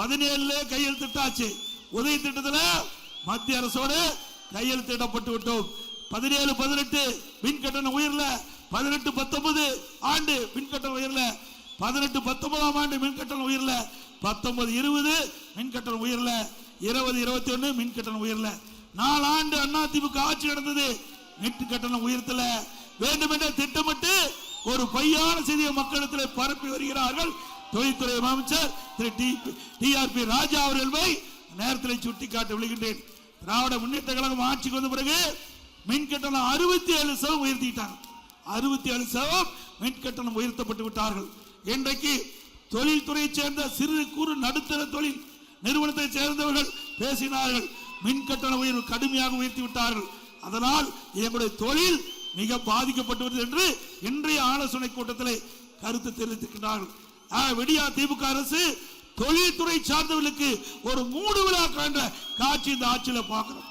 பதினேழுல கையெழுத்திட்டாச்சு உதய திட்டத்தில் மத்திய அரசோடு கையெழுத்திடப்பட்டு விட்டோம். பதினேழு பதினெட்டு மின் கட்டணம் உயர்ல பதினெட்டு பத்தொன்பது ஆண்டு மின் கட்டணம் உயர்ல பதினெட்டு பத்தொன்பதாம் ஆண்டு மின் கட்டணம் உயர்ல பத்தொன்பது இருபது மின் கட்டணம் உயர்ல இருபது இருபத்தி ஒன்று மின் கட்டணம் உயர்ல. நாலு ஆண்டு அண்ணா திமுக ஆட்சி நடந்தது. மின் கட்டணம் உயர்த்தல வேண்டுமென்றே திட்டமிட்டு ஒரு பொய்யான செய்தியை மக்களிடத்தில் பரப்பி வருகிறார்கள். தொழில்துறை அமைச்சர் திரு டி டிஆர்பி ராஜா அவர்களை நேரத்தில் சுட்டிக்காட்ட விழுகின்றேன் திராவிட முன்னேற்ற கழகம் ஆட்சிக்கு வந்த பிறகு மின் கட்டணம் அறுபத்தி ஏழு சதம் உயர்த்திட்டாங்க. அறுபத்தி ஏழு சதம் மின் கட்டணம் உயர்த்தப்பட்டு விட்டார்கள். இன்றைக்கு தொழில்துறையை சேர்ந்த சிறு குறு நடுத்தர தொழில் நிறுவனத்தை சேர்ந்தவர்கள் பேசினார்கள். மின் கட்டண உயர்வு கடுமையாக உயர்த்தி விட்டார்கள். அதனால் எங்களுடைய தொழில் மிக பாதிக்கப்பட்டு என்று இன்றைய ஆலோசனை கூட்டத்திலே கருத்து தெரிவித்திருக்கிறார்கள் விடியா திமுக அரசு தொழில்துறை சார்ந்தவர்களுக்கு ஒரு மூடு விழா காண்ற காட்சி இந்த ஆட்சியில பாக்குறோம்